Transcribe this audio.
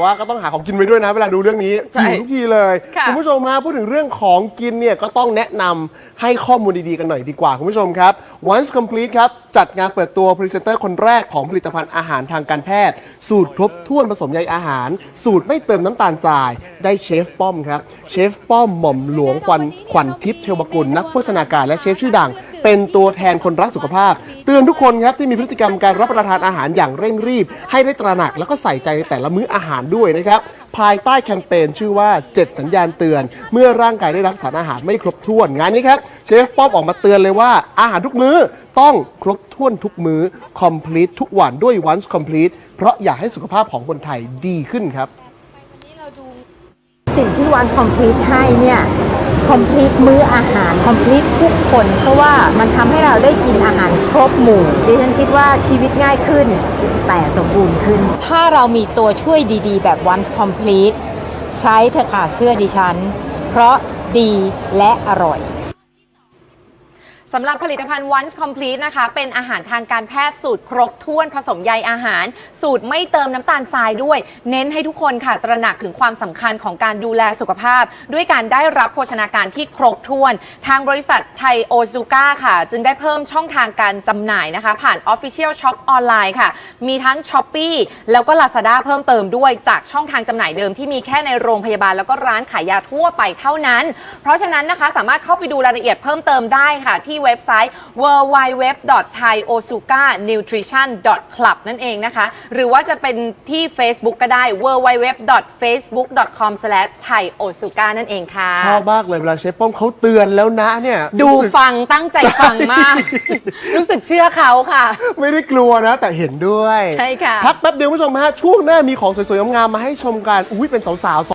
ว่าก็ต้องหาของกินไว้ด้วยนะ เวลาดูเรื่องนี้ใช่หิวทุกทีเลยค่ะณผู้ชมมาพูดถึงเรื่องของกินเนี่ยก็ต้องแนะนำให้ข้อมูลดีๆกันหน่อยดีกว่า คุณผู้ชมครับ Once Complete ครับ จัดงานเปิดตัวพรีเซนเตอร์คนแรกของผลิตภัณฑ์อาหารทางการแพทย์ สูตรครบถ้วนผสมใยอาหาร สูตรไม่เติมน้ำตาลทราย ได้เชฟป้อมครับ เชฟป้อมหม่อมหลวงควันขวัญทิพย์เทวกุลนักโภชนาการและเชฟชื่อดัง เป็นตัวแทนคนรักสุขภาพ เตือนทุกคนครับที่มีพฤติกรรมการรับประทานอาหารอย่างเร่งรีบ ให้ได้ตระหนักแล้วก็ใส่ใจในแต่ละมื้ออาหารด้วยนะครับภายใต้แคมเปญชื่อว่า 7 สัญญาณเตือน เมื่อร่างกายได้รับสารอาหารไม่ครบถ้วนงานนี้ครับเชฟป้อมออกมาเตือนเลยว่าอาหารทุกมื้อต้องครบถ้วนทุกมื้อ complete ทุกวันด้วย once complete เพราะอยากให้สุขภาพของคนไทยดีขึ้นครับ สิ่งที่ Once Complete ให้เนี่ย Complete มื้ออาหาร Complete ทุกคน เพราะว่ามันทำให้เราได้กินอาหารครบหมู่ดิฉันคิดว่าชีวิตง่ายขึ้น แต่สมบูรณ์ขึ้น ถ้าเรามีตัวช่วยดีๆ แบบ Once Complete ใช้เถอะค่ะเชื่อดิฉัน เพราะดีและอร่อย สำหรับผลิตภัณฑ์ Once Complete นะคะ เป็นอาหารทางการแพทย์สูตรครบถ้วนผสมใยอาหาร สูตรไม่เติมน้ำตาลทรายด้วย เน้นให้ทุกคนค่ะ ตระหนักถึงความสำคัญของการดูแลสุขภาพ ด้วยการได้รับโภชนาการที่ครบถ้วน ทางบริษัทไทยโอซูก้าค่ะ จึงได้เพิ่มช่องทางการจำหน่ายนะคะ ผ่าน Official Shop ออนไลน์ค่ะ มีทั้ง s h อ p e e แล้วก็ Lazada เพิ่มเติมด้วยจากช่องทางจำหน่ายเดิมที่มีแค่ในโรงพยาบาลแล้วก็ร้านขายยาทั่วไปเท่านั้น เพราะฉะนั้นนะคะสามารถเข้าไปดูรายละเอียดเพิ่มเติมได้ค่ะที่เว็บไซต์ www.thaiosukanutrition.club นั่นเองนะคะ หรือว่าจะเป็นที่ Facebook ก็ได้ www.facebook.com/thaiosuka นั่นเองค่ะ ชอบมากเลยเวลาเชฟป้อมเขาเตือนแล้วนะเนี่ยดูรู้สึก ฟังตั้งใจฟังมาก รู้สึกเชื่อเขาค่ะ ไม่ได้กลัวนะ แต่เห็นด้วย ใช่ค่ะ พักแป๊บเดียวคุณผู้ชมฮะช่วงหน้ามีของสวยๆงามๆมาให้ชมกัน อุ้ยเป็นสาวๆ